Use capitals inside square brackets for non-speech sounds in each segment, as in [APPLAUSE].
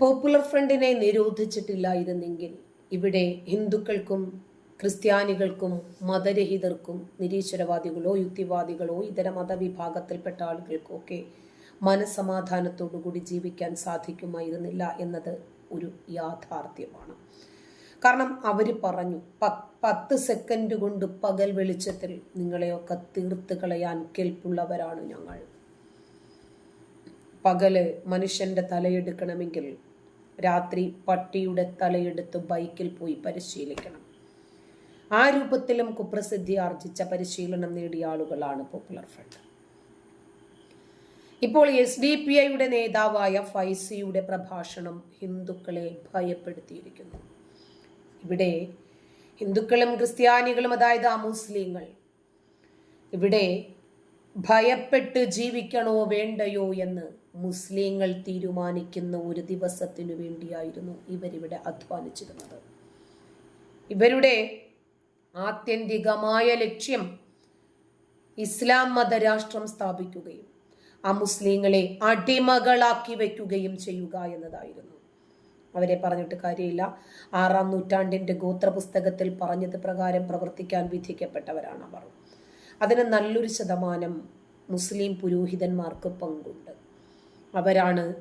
Popular ഫ്രണ്ടിനെ നിരോധിച്ചിട്ടില്ലായിരുന്നെങ്കിൽ ഇവിടെ ഹിന്ദുക്കൾക്കും ക്രിസ്ത്യാനികൾക്കും മതരഹിതർക്കും നിരീശ്വരവാദികളോ യുക്തിവാദികളോ ഇതര മതവിഭാഗത്തിൽപ്പെട്ട ആളുകൾക്കൊക്കെ മനസമാധാനത്തോടുകൂടി ജീവിക്കാൻ സാധിക്കുമായിരുന്നില്ല എന്നത് ഒരു യാഥാർത്ഥ്യമാണ്. കാരണം അവർ പറഞ്ഞു "പ- പത്ത് സെക്കൻഡ് കൊണ്ട് പകൽ വെളിച്ചത്തിൽ നിങ്ങളെയൊക്കെ തീർത്ത് കളയാൻ കെൽപ്പുള്ളവരാണ് ഞങ്ങൾ. പകൽ മനുഷ്യന്റെ തലയെടുക്കണമെങ്കിൽ രാത്രി പട്ടിയുടെ തലയെടുത്ത് ബൈക്കിൽ പോയി പരിശീലിക്കണം. ആ രൂപത്തിലും കുപ്രസിദ്ധി ആർജിച്ച പരിശീലനം നേടിയ ആളുകളാണ് പോപ്പുലർ ഫ്രണ്ട്. ഇപ്പോൾ എസ് ഡി പി ഐയുടെ നേതാവായ ഫൈസിയുടെ പ്രഭാഷണം ഹിന്ദുക്കളെ ഭയപ്പെടുത്തിയിരിക്കുന്നു. ഇവിടെ ഹിന്ദുക്കളും ക്രിസ്ത്യാനികളും അതായത് അമുസ്ലിങ്ങൾ ഇവിടെ ഭയപ്പെട്ട് ജീവിക്കണോ വേണ്ടയോ എന്ന് മുസ്ലിങ്ങൾ തീരുമാനിക്കുന്ന ഒരു ദിവസത്തിനു വേണ്ടിയായിരുന്നു ഇവരിവിടെ അധ്വാനിച്ചിരുന്നത്. ഇവരുടെ ആത്യന്തികമായ ലക്ഷ്യം ഇസ്ലാം മതരാഷ്ട്രം സ്ഥാപിക്കുകയും ആ മുസ്ലിങ്ങളെ അടിമകളാക്കി വയ്ക്കുകയും ചെയ്യുക എന്നതായിരുന്നു. അവരെ പറഞ്ഞിട്ട് കാര്യമില്ല. ആറാം നൂറ്റാണ്ടിന്റെ ഗോത്രപുസ്തകത്തിൽ പറഞ്ഞത് പ്രകാരം പ്രവർത്തിക്കാൻ വിധിക്കപ്പെട്ടവരാണ് അവർ. അതിന് നല്ലൊരു ശതമാനം മുസ്ലിം പുരോഹിതന്മാർക്ക് പങ്കുണ്ട്. അവരാണ്.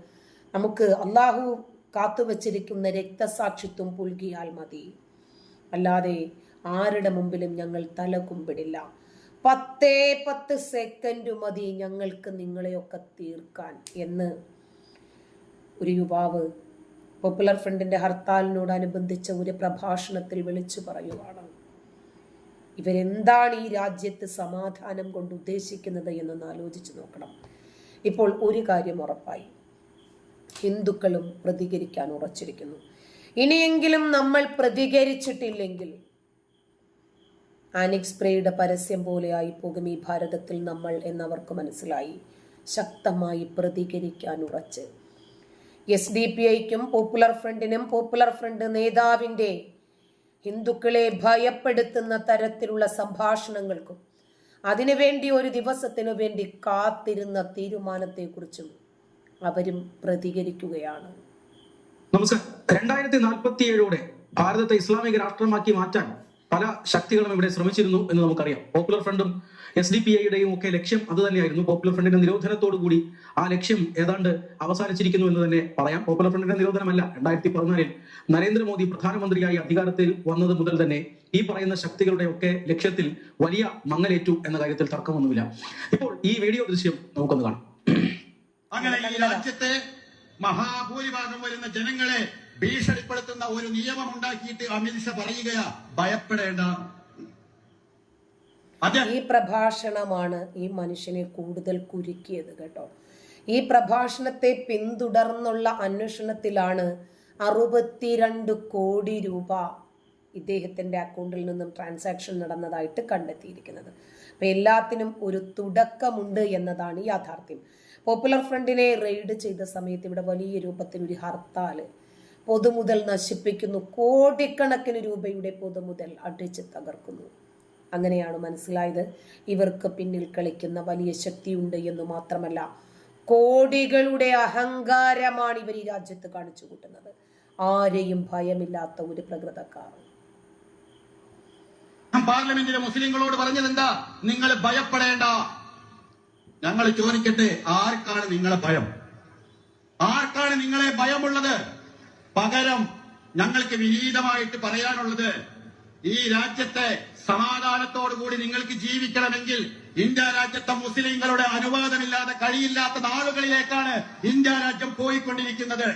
നമുക്ക് അള്ളാഹു കാത്തുവച്ചിരിക്കുന്ന രക്തസാക്ഷിത്വം പുൽകിയാൽ മതി. അല്ലാതെ ആരുടെ മുമ്പിലും ഞങ്ങൾ തല കുമ്പിടില്ല പത്തേ പത്ത് സെക്കൻഡ് മതി ഞങ്ങൾക്ക് നിങ്ങളെയൊക്കെ തീർക്കാൻ എന്ന് ഒരു യുവാവ് പോപ്പുലർ ഫ്രണ്ടിന്റെ ഹർത്താലിനോടനുബന്ധിച്ച ഒരു പ്രഭാഷണത്തിൽ വിളിച്ചു പറയുവാണ്. ഇവരെന്താണ് ഈ രാജ്യത്ത് സമാധാനം കൊണ്ട് ഉദ്ദേശിക്കുന്നത് എന്നൊന്ന് ആലോചിച്ച് നോക്കണം. ഇപ്പോൾ ഒരു കാര്യം ഉറപ്പായി. ഹിന്ദുക്കളും പ്രതികരിക്കാൻ ഉറച്ചിരിക്കുന്നു. ഇനിയെങ്കിലും നമ്മൾ പ്രതികരിച്ചിട്ടില്ലെങ്കിൽ ആനിക് സ്പ്രേയുടെ പരസ്യം പോലെയായി പോകും ഈ ഭാരതത്തിൽ നമ്മൾ എന്നവർക്ക് മനസ്സിലായി. ശക്തമായി പ്രതികരിക്കാൻ ഉറച്ച്. എസ് ഡി പി ഐക്കും പോപ്പുലർ ഫ്രണ്ടിനും പോപ്പുലർ ഫ്രണ്ട് നേതാവിന്റെ ഹിന്ദുക്കളെ ഭയപ്പെടുത്തുന്ന തരത്തിലുള്ള സംഭാഷണങ്ങൾക്കും അതിനുവേണ്ടി ഒരു ദിവസത്തിനു വേണ്ടി കാത്തിരുന്ന തീരുമാനത്തെക്കുറിച്ചും അവരും പ്രതികരിക്കുകയാണ്. നമസ്കാരം രണ്ടായിരത്തി നാൽപ്പത്തി ഏഴോടെ ഭാരതത്തെ ഇസ്ലാമിക രാഷ്ട്രമാക്കി മാറ്റാൻ പല ശക്തികളും ഇവിടെ ശ്രമിച്ചിരുന്നു എന്ന് നമുക്കറിയാം. പോപ്പുലർ ഫ്രണ്ടും എസ് ഡി പി ഐയുടെയും ഒക്കെ ലക്ഷ്യം അത് തന്നെയായിരുന്നു. പോപ്പുലർ ഫ്രണ്ടിന്റെ നിരോധനത്തോടു കൂടി ആ ലക്ഷ്യം ഏതാണ്ട് അവസാനിച്ചിരിക്കുന്നു എന്ന് തന്നെ പറയാം. പോപ്പുലർ ഫ്രണ്ടിന്റെ നിരോധനമല്ല. രണ്ടായിരത്തി പതിനാലിൽ നരേന്ദ്രമോദി പ്രധാനമന്ത്രിയായി അധികാരത്തിൽ വന്നത് മുതൽ തന്നെ ഈ പറയുന്ന ശക്തികളുടെ ഒക്കെ ലക്ഷ്യത്തിൽ വലിയ മങ്ങലേറ്റു എന്ന കാര്യത്തിൽ തർക്കമൊന്നുമില്ല. ഇപ്പോൾ ഈ വീഡിയോ ദൃശ്യം നമുക്കൊന്ന് കാണാം. അങ്ങനെ ഈ രാജ്യത്തെ മഹാഭൂരിഭാഗം വരുന്ന ജനങ്ങളെ ഭീഷണിപ്പെടുത്തുന്ന ഒരു നിയമം ഉണ്ടാക്കിയിട്ട് അമിത്ഷാ പറയുകയാ ഭയപ്പെടേണ്ട. അതെ ഈ പ്രഭാഷണമാണ് ഈ മനുഷ്യനെ കൂടുതൽ കുരുക്കിയത് കേട്ടോ. ഈ പ്രഭാഷണത്തെ പിന്തുടർന്നുള്ള അന്വേഷണത്തിലാണ് അറുപത്തിരണ്ട് കോടി രൂപ ഇദ്ദേഹത്തിന്റെ അക്കൗണ്ടിൽ നിന്നും ട്രാൻസാക്ഷൻ നടന്നതായിട്ട് കണ്ടെത്തിയിരിക്കുന്നത്. അപ്പോൾ എല്ലാത്തിനും ഒരു തുടക്കമുണ്ട് എന്നതാണ് യാഥാർത്ഥ്യം. പോപ്പുലർ ഫ്രണ്ടിനെ റെയ്ഡ് ചെയ്ത സമയത്ത് ഇവിടെ വലിയ രൂപത്തിൽ ഒരു ഹർത്താൽ പൊതുമുതൽ നശിപ്പിക്കുന്നു കോടിക്കണക്കിന് രൂപയുടെ പൊതുമുതൽ അടിച്ച് തകർക്കുന്നു. അങ്ങനെയാണ് മനസ്സിലായത്. ഇവർക്ക് പിന്നിൽ കളിക്കുന്ന വലിയ ശക്തിയുണ്ട് എന്ന് മാത്രമല്ല കോടികളുടെ അഹങ്കാരമാണ് ഇവർ ഈ രാജ്യത്ത് കാണിച്ചു കൂട്ടുന്നത്. ആരെയും ഭയമില്ലാത്ത ഒരു പ്രകൃതക്കാർ. പാർലമെന്റിലെ മുസ്ലിങ്ങളോട് പറഞ്ഞത് എന്താ? നിങ്ങൾ ഭയപ്പെടേണ്ട. ഞങ്ങൾ ചോദിക്കട്ടെ ആർക്കാണ് നിങ്ങളെ ഭയം? ആർക്കാണ് നിങ്ങളെ ഭയമുള്ളത്? പകരം ഞങ്ങൾക്ക് വിനീതമായിട്ട് പറയാനുള്ളത് ഈ രാജ്യത്തെ സമാധാനത്തോടുകൂടി നിങ്ങൾക്ക് ജീവിക്കണമെങ്കിൽ ഇന്ത്യ രാജ്യത്തെ മുസ്ലിങ്ങളുടെ അനുവാദമില്ലാതെ കഴിയില്ലാത്ത നാളുകളിലേക്കാണ് ഇന്ത്യ രാജ്യം പോയിക്കൊണ്ടിരിക്കുന്നത്.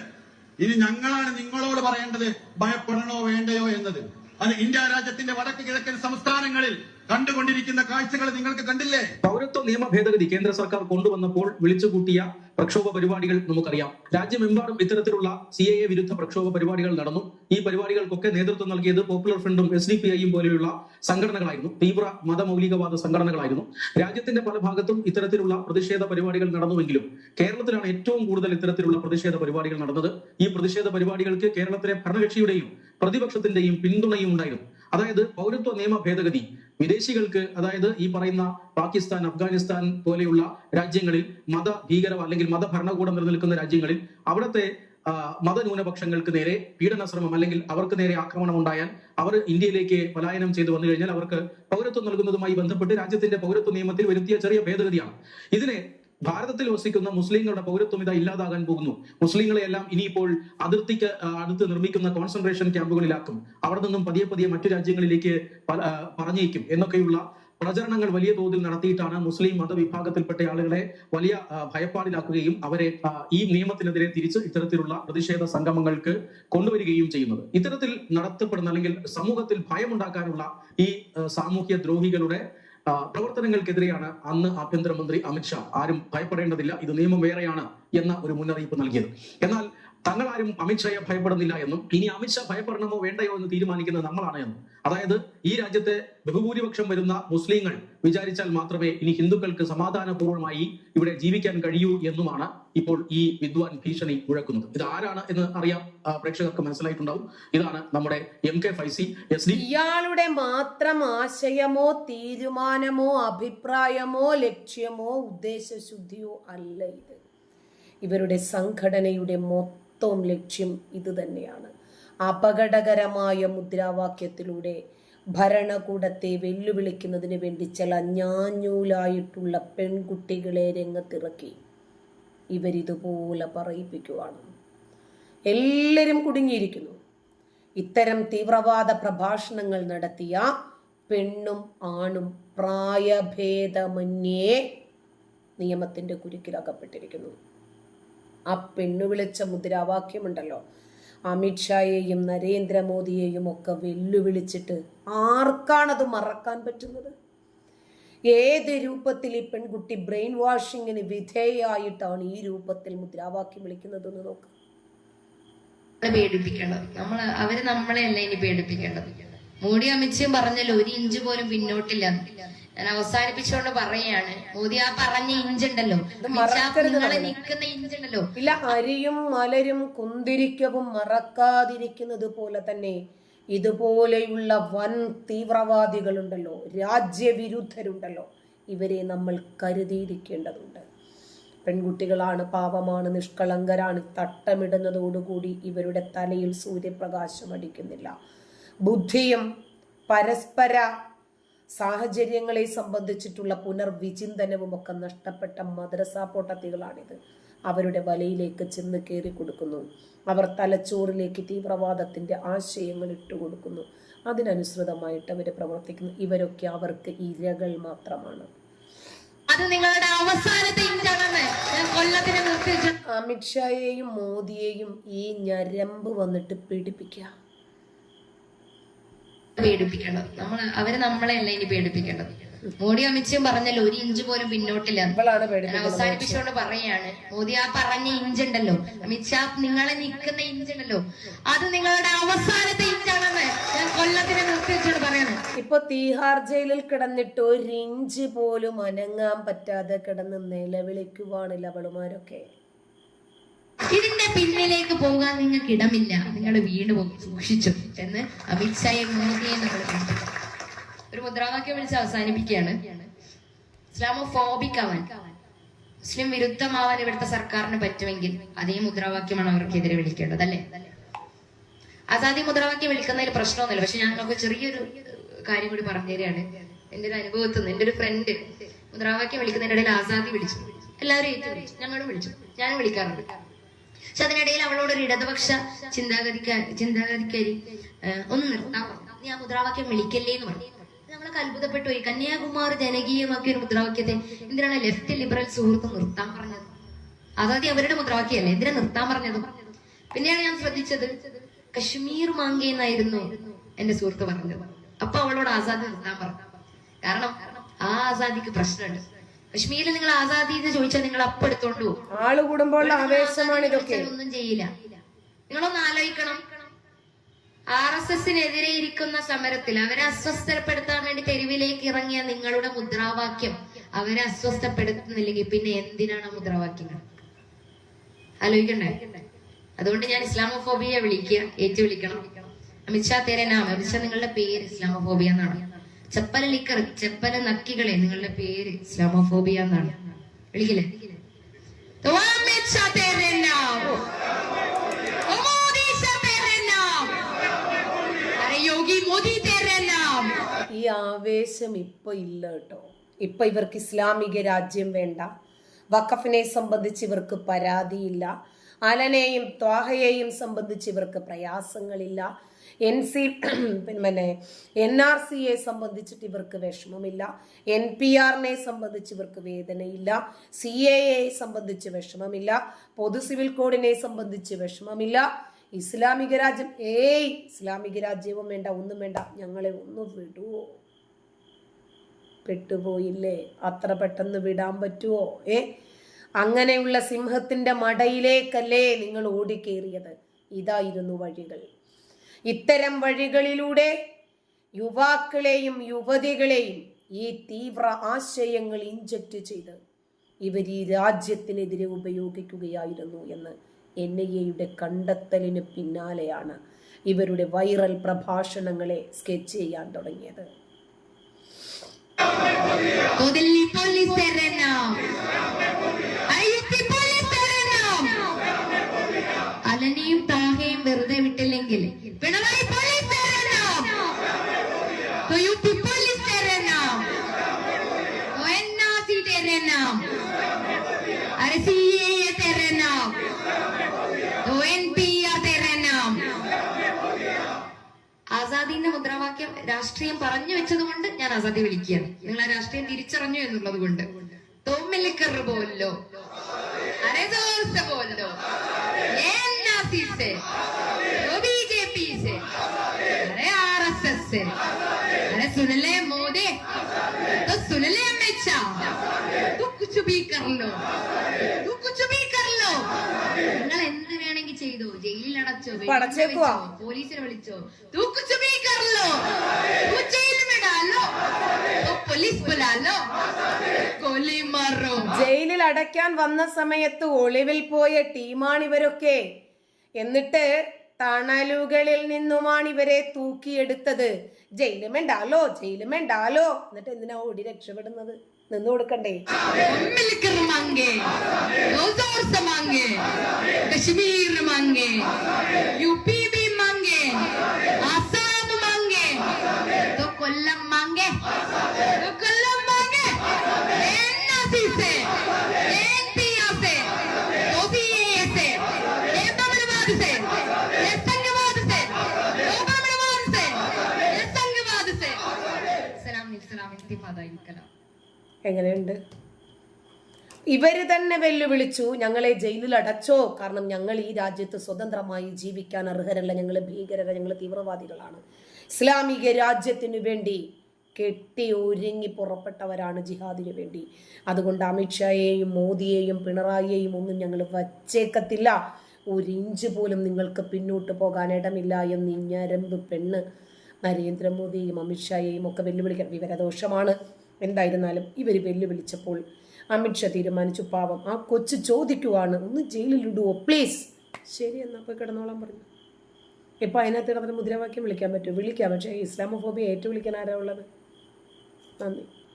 ഇനി ഞങ്ങളാണ് നിങ്ങളോട് പറയേണ്ടത് ഭയപ്പെടണോ വേണ്ടയോ എന്നത്. അത് ഇന്ത്യ രാജ്യത്തിന്റെ വടക്ക് കിഴക്കൻ സംസ്ഥാനങ്ങളിൽ കണ്ടുകൊണ്ടിരിക്കുന്ന കാഴ്ചകൾ നിങ്ങൾക്ക് കണ്ടില്ലേ? പൗരത്വ നിയമ ഭേദഗതി കേന്ദ്ര സർക്കാർ കൊണ്ടുവന്നപ്പോൾ വിളിച്ചുകൂട്ടിയ പ്രക്ഷോഭ പരിപാടികൾ നമുക്കറിയാം. രാജ്യമെമ്പാടും ഇത്തരത്തിലുള്ള സി എ വിരുദ്ധ പ്രക്ഷോഭ പരിപാടികൾ നടന്നു. ഈ പരിപാടികൾക്കൊക്കെ നേതൃത്വം നൽകിയത് പോപ്പുലർ ഫ്രണ്ടും എസ് ഡി പി ഐയും പോലെയുള്ള സംഘടനകളായിരുന്നു. തീവ്ര മതമൗലികവാദ സംഘടനകളായിരുന്നു. രാജ്യത്തിന്റെ പല ഭാഗത്തും ഇത്തരത്തിലുള്ള പ്രതിഷേധ പരിപാടികൾ നടന്നുവെങ്കിലും കേരളത്തിലാണ് ഏറ്റവും കൂടുതൽ ഇത്തരത്തിലുള്ള പ്രതിഷേധ പരിപാടികൾ നടന്നത്. ഈ പ്രതിഷേധ പരിപാടികൾക്ക് കേരളത്തിലെ ഭരണകക്ഷിയുടെയും പ്രതിപക്ഷത്തിന്റെയും പിന്തുണയും ഉണ്ടായിരുന്നു അതായത് പൗരത്വ നിയമ ഭേദഗതി. വിദേശികൾക്ക് അതായത് ഈ പറയുന്ന പാകിസ്ഥാൻ അഫ്ഗാനിസ്ഥാൻ പോലെയുള്ള രാജ്യങ്ങളിൽ മത ഭീകര അല്ലെങ്കിൽ മത ഭരണകൂടം നിലനിൽക്കുന്ന രാജ്യങ്ങളിൽ അവിടുത്തെ മതന്യൂനപക്ഷങ്ങൾക്ക് നേരെ പീഡനശ്രമം അല്ലെങ്കിൽ അവർക്ക് നേരെ ആക്രമണം ഉണ്ടായാൽ അവർ ഇന്ത്യയിലേക്ക് പലായനം ചെയ്തു വന്നു കഴിഞ്ഞാൽ അവർക്ക് പൗരത്വം നൽകുന്നതുമായി ബന്ധപ്പെട്ട് രാജ്യത്തിന്റെ പൗരത്വ നിയമത്തിൽ വരുത്തിയ ചെറിയ ഭേദഗതിയാണ്. ഇതിനെ ഭാരതത്തിൽ വസിക്കുന്ന മുസ്ലിങ്ങളുടെ പൗരത്വം ഇതാ ഇല്ലാതാകാൻ പോകുന്നു. മുസ്ലിങ്ങളെ എല്ലാം ഇനിയിപ്പോൾ അതിർത്തിക്ക് അടുത്ത് നിർമ്മിക്കുന്ന കോൺസെൻട്രേഷൻ ക്യാമ്പുകളിലാക്കും അവിടെ നിന്നും പതിയെ പതിയെ മറ്റു രാജ്യങ്ങളിലേക്ക് പറഞ്ഞേക്കും എന്നൊക്കെയുള്ള പ്രചരണങ്ങൾ വലിയ തോതിൽ നടത്തിയിട്ടാണ് മുസ്ലിം മതവിഭാഗത്തിൽപ്പെട്ട ആളുകളെ വലിയ ഭയപ്പാടിലാക്കുകയും അവരെ ഈ നിയമത്തിനെതിരെ തിരിച്ച് ഇത്തരത്തിലുള്ള പ്രതിഷേധ സംഗമങ്ങൾക്ക് കൊണ്ടുവരികയും ചെയ്യുന്നത്. ഇത്തരത്തിൽ നടത്തപ്പെടുന്ന അല്ലെങ്കിൽ സമൂഹത്തിൽ ഭയമുണ്ടാക്കാനുള്ള ഈ സാമൂഹ്യ ദ്രോഹികളുടെ പ്രവർത്തനങ്ങൾക്കെതിരെയാണ് അന്ന് ആഭ്യന്തരമന്ത്രി അമിത്ഷാ ആരും ഭയപ്പെടേണ്ടതില്ല. ഇത് നിയമം വേറെയാണ് എന്ന ഒരു മുന്നറിയിപ്പ് നൽകിയത്. എന്നാൽ തങ്ങളാരും അമിത്ഷായെ ഭയപ്പെടുന്നില്ല എന്നും ഇനി അമിത്ഷാ ഭയപ്പെടണമോ വേണ്ടയോ എന്ന് തീരുമാനിക്കുന്നത് നമ്മളാണ് എന്നും. അതായത് ഈ രാജ്യത്തെ ബഹുഭൂരിപക്ഷം വരുന്ന മുസ്ലിങ്ങൾ വിചാരിച്ചാൽ മാത്രമേ ഇനി ഹിന്ദുക്കൾക്ക് സമാധാനപൂർവമായി ഇവിടെ ജീവിക്കാൻ കഴിയൂ എന്നുമാണ് ഇപ്പോൾ ഈ വിദ്വാൻ ഭീഷണി മുഴക്കുന്നത് ഇത് ആരാണ് എന്ന് അറിയാം പ്രേക്ഷകർക്ക് മനസ്സിലായിട്ടുണ്ടാവും. ഇതാണ് നമ്മുടെ M K Faizi S D ഇയാളുടെ മാത്രം ആശയമോ തീരുമാനമോ അഭിപ്രായമോ ലക്ഷ്യമോ ഉദ്ദേശശുദ്ധിയോ അല്ല ഇത്. ഇവരുടെ സംഘടനയുടെ മൊത്തം ലക്ഷ്യം ഇതുതന്നെയാണ് അപകടകരമായ മുദ്രാവാക്യത്തിലൂടെ ഭരണകൂടത്തെ വെല്ലുവിളിക്കുന്നതിന് വേണ്ടി ചില ഞാഞ്ഞൂലായിട്ടുള്ള പെൺകുട്ടികളെ രംഗത്തിറക്കി. ഇവരിതുപോലെ പറയിപ്പിക്കുവാണ്. എല്ലാവരും കുടുങ്ങിയിരിക്കുന്നു. ഇത്തരം തീവ്രവാദ പ്രഭാഷണങ്ങൾ നടത്തിയ പെണ്ണും ആണും പ്രായഭേദമന്യേ നിയമത്തിന്റെ കുരുക്കിലകപ്പെട്ടിരിക്കുന്നു. ആ പെണ്ണു വിളിച്ച മുദ്രാവാക്യമുണ്ടല്ലോ. അമിത്ഷായെയും നരേന്ദ്രമോദിയെയും ഒക്കെ വെല്ലുവിളിച്ചിട്ട് ആർക്കാണത് മറക്കാൻ പറ്റുന്നത്? ഏത് രൂപത്തിൽ ഈ പെൺകുട്ടി ബ്രെയിൻ വാഷിങ്ങിന് വിധേയായിട്ടാണ് ഈ രൂപത്തിൽ മുദ്രാവാക്യം വിളിക്കുന്നത് എന്ന് നോക്കാം പേടിപ്പിക്കേണ്ടത്. നമ്മൾ അവർ നമ്മളെയല്ല ഇനി പേടിപ്പിക്കേണ്ടത്? മോഡി അമിത്ഷയും പറഞ്ഞല്ലോ ഒരു ഇഞ്ച് പോലും പിന്നോട്ടില്ല. ഞാൻ അവസാനിപ്പിച്ചുകൊണ്ട് പറയാണ് മോദി ആ പറഞ്ഞ ഇഞ്ചുണ്ടല്ലോ. നിങ്ങളെ നിൽക്കുന്ന ഇഞ്ചുണ്ടല്ലോ. ഇല്ല അരിയും മലരും കുന്തിരിക്കവും മറക്കാതിരിക്കുന്നത് പോലെ തന്നെ ഇതുപോലെയുള്ള വൻ തീവ്രവാദികളുണ്ടല്ലോ രാജ്യവിരുദ്ധരുണ്ടല്ലോ ഇവരെ നമ്മൾ കരുതിയിരിക്കേണ്ടതുണ്ട്. പെൺകുട്ടികളാണ് പാവമാണ് നിഷ്കളങ്കരാണ് തട്ടമിടുന്നതോടുകൂടി ഇവരുടെ തലയിൽ സൂര്യപ്രകാശം അടിക്കുന്നില്ല ബുദ്ധിയും പരസ്പര സാഹചര്യങ്ങളെ സംബന്ധിച്ചിട്ടുള്ള പുനർവിചിന്തനവും ഒക്കെ നഷ്ടപ്പെട്ട മദ്രസാ പൊട്ടത്തികളാണിത്. അവരുടെ വലയിലേക്ക് ചെന്ന് കയറി കൊടുക്കുന്നു. അവർ തലച്ചോറിലേക്ക് തീവ്രവാദത്തിന്റെ ആശയങ്ങൾ ഇട്ടുകൊടുക്കുന്നു അതിനനുസൃതമായിട്ട് അവർ പ്രവർത്തിക്കുന്നു. ഇവരൊക്കെ അവർക്ക് ഇരകൾ മാത്രമാണ്. അത് നിങ്ങളുടെ അവസാനത്തെ അമിത്ഷായെയും മോദിയെയും ഈ ഞരമ്പ് വന്നിട്ട് പീഡിപ്പിക്കുക. പേടിപ്പിക്കേണ്ടത്. നമ്മൾ അവർ നമ്മളെയല്ല ഇനി പേടിപ്പിക്കേണ്ടത്. മോഡി അമിത്ഷയും പറഞ്ഞല്ലോ ഒരു ഇഞ്ച് പോലും പിന്നോട്ടില്ല. അവസാനിപ്പിച്ചോണ്ട് അവസാനിപ്പിച്ചുകൊണ്ട് പറയാണ് മോദി ആ പറഞ്ഞ ഇഞ്ച് ഉണ്ടല്ലോ അമിത്ഷാ നിങ്ങളെ നിൽക്കുന്ന ഇഞ്ച് ഉണ്ടല്ലോ അത് നിങ്ങളുടെ അവസാനത്തെ ഇഞ്ചാണെന്ന് ഞാൻ കൊല്ലത്തിനെ നിർത്തിവെച്ചോട് പറയാണ്. ഇപ്പൊ തീഹാർ ജയിലിൽ കിടന്നിട്ട് ഒരു ഇഞ്ച് പോലും അനങ്ങാൻ പറ്റാതെ കിടന്ന് നിലവിളിക്കുവാണ് ലവളുമാരൊക്കെ ഇതിന്റെ പിന്നിലേക്ക് പോകാൻ നിങ്ങൾക്ക് ഇടമില്ല നിങ്ങളുടെ വീട് സൂക്ഷിച്ചു എന്ന് അമിത്ഷായെ മോദിയെ നമ്മൾ ഒരു മുദ്രാവാക്യം വിളിച്ച് അവസാനിപ്പിക്കുകയാണ്. ഇസ്ലാമോ ഫോബിക് ആവാൻ മുസ്ലിം വിരുദ്ധമാവാൻ ഇവിടുത്തെ സർക്കാരിന് പറ്റുമെങ്കിൽ അതേ മുദ്രാവാക്യമാണ് അവർക്കെതിരെ വിളിക്കേണ്ടത് അല്ലേ? ആസാദി മുദ്രാവാക്യം വിളിക്കുന്നതിൽ പ്രശ്നമൊന്നുമില്ല. പക്ഷെ ഞാൻ നമുക്ക് ചെറിയൊരു കാര്യം കൂടി പറഞ്ഞു തരികയാണ്. എന്റെ ഒരു അനുഭവത്തിൽ നിന്ന് എന്റെ ഒരു ഫ്രണ്ട് മുദ്രാവാക്യം വിളിക്കുന്നതിന്റെ ഇടയിൽ ആസാദി വിളിച്ചു. എല്ലാവരും ഏറ്റവും വിളിച്ചു ഞങ്ങളും വിളിച്ചു. ഞാനും വിളിക്കാറുണ്ട്. പക്ഷെ അതിനിടയിൽ അവളോട് ഒരു ഇടതുപക്ഷ ചിന്താഗതിക്കാരി ചിന്താഗതിക്കാരി ഒന്ന് നിർത്താൻ പറഞ്ഞു. നീ ആ മുദ്രാവാക്യം വിളിക്കല്ലേ എന്ന് പറഞ്ഞു. നമ്മളൊക്കെ അത്ഭുതപ്പെട്ടു പോയി. കന്യാകുമാർ ജനകീയമാക്കിയ ഒരു മുദ്രാവാക്യത്തെ എന്തിനാണ് ലെഫ്റ്റ് ലിബറൽ സുഹൃത്ത് നിർത്താൻ പറഞ്ഞത്? അതാത് അവരുടെ മുദ്രാവാക്യല്ലേ എന്തിനാ നിർത്താൻ പറഞ്ഞത്? പിന്നെയാണ് ഞാൻ ശ്രദ്ധിച്ചത് കശ്മീർ മാങ്കേ എന്നായിരുന്നു എന്റെ സുഹൃത്ത് പറഞ്ഞത്. അപ്പൊ അവളോട് ആസാദി നിർത്താൻ പറഞ്ഞു. കാരണം ആ ആസാദിക്ക് പ്രശ്നമുണ്ട്. കശ്മീരിൽ നിങ്ങൾ ആസാദി എന്ന് ചോദിച്ചാൽ നിങ്ങൾ അപ്പം എടുത്തോണ്ട് പോകും. ആൾ കൂടുമ്പോൾ ആവേശമാണ് ഇതൊക്കെ. ഒന്നും ചെയ്യില്ല. നിങ്ങളൊന്ന് ആലോചിക്കണം. ആർ എസ് എസിനെതിരെ ഇരിക്കുന്ന സമരത്തിൽ അവരെ അസ്വസ്ഥപ്പെടുത്താൻ വേണ്ടി തെരുവിലേക്ക് ഇറങ്ങിയ നിങ്ങളുടെ മുദ്രാവാക്യം അവരെ അസ്വസ്ഥപ്പെടുത്തുന്നില്ലെങ്കിൽ പിന്നെ എന്തിനാണ് മുദ്രാവാക്യങ്ങൾ? ആലോചിക്കണ്ടേ? അതുകൊണ്ട് ഞാൻ ഇസ്ലാമോഫോബിയെ വിളിക്കുക ഏറ്റു വിളിക്കണം അമിത്ഷാ തേരെ നാം അമിത്ഷാ നിങ്ങളുടെ പേര് ഇസ്ലാമോഫോബിയ എന്നാണ്. ചെപ്പല ചെപ്പല നക്കികളെ നിങ്ങളുടെ പേര് ഇസ്ലാമോഫോബിയ എന്നാണ്. വിളിക്കില്ലേ? ഈ ആവേശം ഇപ്പൊ ഇല്ല കേട്ടോ. ഇപ്പൊ ഇവർക്ക് ഇസ്ലാമിക രാജ്യം വേണ്ട. വഖഫിനെ സംബന്ധിച്ച് ഇവർക്ക് പരാതിയില്ല. അലനെയും ത്വാഹയെയും സംബന്ധിച്ച് ഇവർക്ക് പ്രയാസങ്ങളില്ല. എൻ സി [CLEARS THROAT] പിന്നെ എൻ ആർ സിയെ സംബന്ധിച്ചിട്ട് ഇവർക്ക് വിഷമമില്ല. എൻ പി ആറിനെ സംബന്ധിച്ച് ഇവർക്ക് വേദനയില്ല. സി എ സംബന്ധിച്ച് വിഷമമില്ല. പൊതു സിവിൽ കോഡിനെ സംബന്ധിച്ച് വിഷമമില്ല. ഇസ്ലാമിക രാജ്യം ഏയ്! ഇസ്ലാമിക രാജ്യവും വേണ്ട ഒന്നും വേണ്ട. ഞങ്ങളെ ഒന്ന് വിടുവോ? പെട്ടുപോയില്ലേ? അത്ര പെട്ടെന്ന് വിടാൻ പറ്റുമോ ഏ? അങ്ങനെയുള്ള സിംഹത്തിന്റെ മടയിലേക്കല്ലേ നിങ്ങൾ ഓടിക്കേറിയത്. ഇതായിരുന്നു വഴികൾ. ഇത്തരം വഴികളിലൂടെ യുവാക്കളെയും യുവതികളെയും ഈ തീവ്ര ആശയങ്ങൾ ഇഞ്ചക്ട് ചെയ്ത് ഇവർ ഈ രാജ്യത്തിനെതിരെ ഉപയോഗിക്കുകയായിരുന്നു എന്ന് എൻ ഐ എയുടെ കണ്ടെത്തലിന് പിന്നാലെയാണ് ഇവരുടെ വൈറൽ പ്രഭാഷണങ്ങളെ സ്കെച്ച് ചെയ്യാൻ തുടങ്ങിയത്. വിട്ടില്ലെങ്കിൽ Pinarayi police terenam. To UP police terenam. To NRC terenam. അരെ CAA terenam. To NPR terenam. ആസാദിന്റെ മുദ്രാവാക്യം രാഷ്ട്രീയം പറഞ്ഞു വെച്ചത് കൊണ്ട് ഞാൻ ആസാദി വിളിക്കുകയാണ് നിങ്ങൾ ആ രാഷ്ട്രീയം തിരിച്ചറിഞ്ഞു എന്നുള്ളത് കൊണ്ട് തോമ്മിലിക്കർ പോലോ അരേ ദോസ്ത പോലോ से, अरे सुन ले मोदी तो सुन ले अमित शाह तू कुछ भी कर लो तू कुछ भी कर लो നിങ്ങൾ എന്ത് വേണമെങ്കിൽ ചെയ്തോ ജയിലിൽ അടച്ചോ ഇപ്പൊ അടച്ചേക്കുവാ. പോലീസിനെ വിളിച്ചോ तू कुछ भी कर लो तू जेल में डालो तो पुलिस बुला लो गोली मारो ജയിലിൽ അടയ്ക്കാൻ വന്ന സമയത്ത് ഒളിവിൽ പോയ ടീമാണ് ഇവരൊക്കെ എന്നിട്ട് തണലുകളിൽ നിന്നുമാണ് ഇവരെ തൂക്കിയെടുത്തത്. ജയിലും വേണ്ടാലോ ജയിലും വേണ്ടാലോ എന്നിട്ട് എന്തിനാ ഓടി രക്ഷപ്പെടുന്നത്? നിന്ന് കൊടുക്കണ്ടേ? കൊല്ലം മാങ്ങേ ബി ആസാം കൊല്ലം കൊല്ലം എങ്ങനെയുണ്ട്? ഇവർ തന്നെ വെല്ലുവിളിച്ചു ഞങ്ങളെ ജയിലിൽ അടച്ചോ. കാരണം ഞങ്ങൾ ഈ രാജ്യത്ത് സ്വതന്ത്രമായി ജീവിക്കാൻ അർഹരല്ല. ഞങ്ങൾ ഭീകരര ഞങ്ങൾ തീവ്രവാദികളാണ്. ഇസ്ലാമിക രാജ്യത്തിനു വേണ്ടി കെട്ടി ഒരുങ്ങി പുറപ്പെട്ടവരാണ് ജിഹാദിനു വേണ്ടി. അതുകൊണ്ട് അമിത്ഷായെയും മോദിയെയും പിണറായിയെയും ഒന്നും ഞങ്ങൾ വച്ചേക്കത്തില്ല. ഒരിഞ്ച് പോലും നിങ്ങൾക്ക് പിന്നോട്ട് പോകാൻ ഇടമില്ല എന്ന് ഇഞ്ഞരമ്പ് പെണ്ണ് നരേന്ദ്രമോദിയെയും അമിത്ഷായെയും ഒക്കെ വെല്ലുവിളിക്കാൻ വിവരദോഷമാണ്. എന്തായിരുന്നാലും ഇവർ വെല്ലുവിളിച്ചപ്പോൾ അമിത്ഷാ തീരുമാനിച്ചു. പാവം ആ കൊച്ചു ചോദിക്കുവാണ് ഒന്ന് ജയിലിലിടുവോ പ്ലീസ് ശരി എന്നാൽ പോയി കിടന്നോളാൻ പറഞ്ഞു. ഇപ്പം അതിനകത്ത് കിടന്നിട്ട് മുദ്രാവാക്യം വിളിക്കാൻ പറ്റുമോ? വിളിക്കാം പക്ഷേ ഇസ്ലാമോഫോബിയ ഏറ്റു വിളിക്കാൻ ആരാ ഉള്ളത്? നന്ദി.